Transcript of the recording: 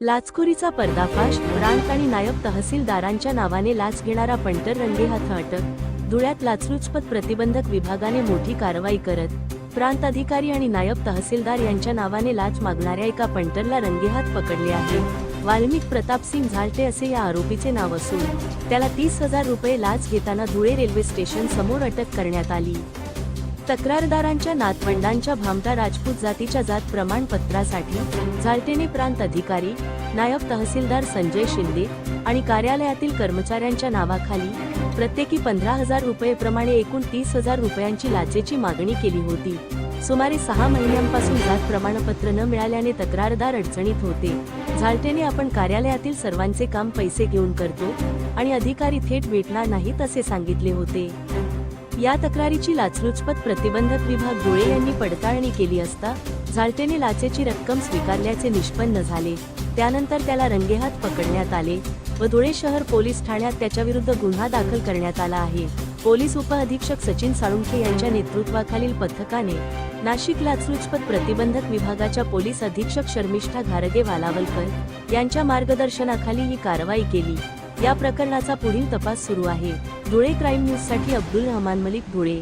लाचखोरीचा पर्दाफाश प्रांत आणि नायब तहसीलदारांच्या नावाने लाच घेणारा पंटर रंगेहाथ अटक धुळ्यात लाचलुचपत प्रतिबंधक विभागाने मोठी कारवाई करत प्रांत अधिकारी आणि नायब तहसीलदार यांच्या नावाने लाच मागणाऱ्या एका पंटरला रंगेहात पकडले आहे. वाल्मिक प्रतापसिंग झालटे असे या आरोपीचे नाव असून त्याला तीस हजार रुपये लाच घेताना धुळे रेल्वे स्टेशन समोर अटक करण्यात आली. तक्रारदारांच्या नातवंडांच्या भामटा राजपूत जातीच्या जात प्रमाणपत्रासाठी झालटेने प्रांत अधिकारी नायब तहसीलदार संजय शिंदे आणि कार्यालयातील कर्मचाऱ्यांच्या नावाखाली प्रत्येकी पंधरा हजार रुपये प्रमाणे एकूण तीस हजार रुपयांची लाचेची मागणी केली होती. सुमारे सहा महिन्यांपासून जात प्रमाणपत्र न मिळाल्याने तक्रारदार अडचणीत होते. झालटेने आपण कार्यालयातील सर्वांचे काम पैसे घेऊन करतो आणि अधिकारी थेट भेटणार नाहीत असे सांगितले होते. या तक्रारीची लाचलुचपत प्रतिबंधक विभाग धुळे यांनी पडताळणी केली असता झालटेने लाचेची रक्कम स्वीकारल्याचे निष्पन्न झाले. त्यानंतर त्याला रंगेहात पकडण्यात आले व धुळे शहर पोलीस ठाण्यात त्याच्याविरुद्ध गुन्हा दाखल करण्यात आला आहे. पोलीस उपअधीक्षक सचिन साळुंखे यांच्या नेतृत्वाखालील पथकाने नाशिक लाचलुचपत प्रतिबंधक विभागाच्या पोलीस अधीक्षक शर्मिष्ठा घारगे वालावलकर यांच्या मार्गदर्शनाखाली ही कारवाई केली. या प्रकरणाचा पुढील तपास सुरू आहे. धुळे क्राईम न्यूजसाठी अब्दुल रहमान मलिक धुळे.